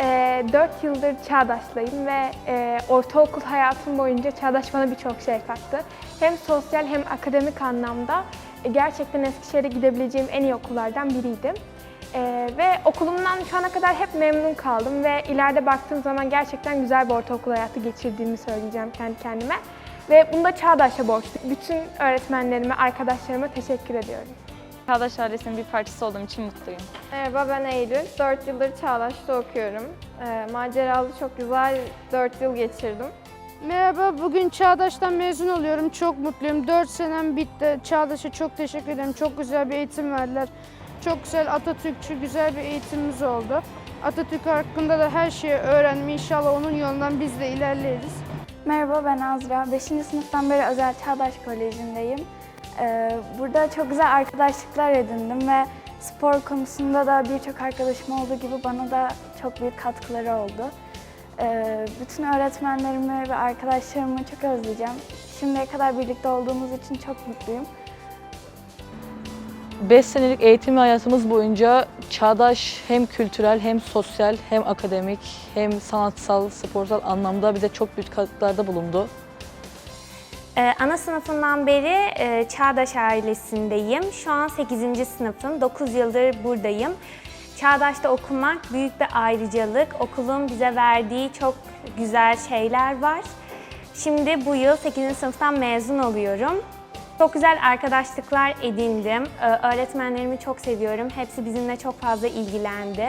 e, 4 yıldır Çağdaş'layım ve e, ortaokul hayatım boyunca Çağdaş bana birçok şey kattı. Hem sosyal hem akademik anlamda e, gerçekten Eskişehir'e gidebileceğim en iyi okullardan biriydi. E, ve okulumdan şu ana kadar hep memnun kaldım ve ileride baktığım zaman gerçekten güzel bir ortaokul hayatı geçirdiğimi söyleyeceğim kendi kendime. Ve bunu da Çağdaş'a borçluyum. Bütün öğretmenlerime, arkadaşlarıma teşekkür ediyorum. Çağdaş ailesinin bir parçası olduğum için mutluyum. Merhaba ben Eylül. 4 yıldır Çağdaş'ta okuyorum. Ee, maceralı çok güzel 4 yıl geçirdim. Merhaba, bugün Çağdaş'tan mezun oluyorum. Çok mutluyum. 4 senem bitti. Çağdaş'a çok teşekkür ederim. Çok güzel bir eğitim verdiler. Çok güzel Atatürkçü, güzel bir eğitimimiz oldu. Atatürk hakkında da her şeyi öğrendim. İnşallah onun yolundan biz de ilerleriz. Merhaba ben Azra. 5. sınıftan beri Özel Çağdaş Koleji'ndeyim. Ee, Burada çok güzel arkadaşlıklar edindim ve spor konusunda da birçok arkadaşım olduğu gibi bana da çok büyük katkıları oldu. Ee, Bütün öğretmenlerimi ve arkadaşlarımı çok özleyeceğim. Şimdiye kadar birlikte olduğumuz için çok mutluyum. 5 senelik eğitim hayatımız boyunca çağdaş hem kültürel hem sosyal hem akademik hem sanatsal, sporsal anlamda bize çok büyük katkılarda bulundu. Ee, ana sınıfından beri e, Çağdaş ailesindeyim. Şu an 8. sınıfım. 9 yıldır buradayım. Çağdaş'ta okumak büyük bir ayrıcalık. Okulun bize verdiği çok güzel şeyler var. Şimdi bu yıl 8. sınıftan mezun oluyorum. Çok güzel arkadaşlıklar edindim. Ee, Öğretmenlerimi çok seviyorum. Hepsi bizimle çok fazla ilgilendi.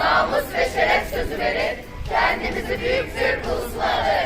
namus ve şeref sözü verip kendimizi büyük Türk ulusuna adarız.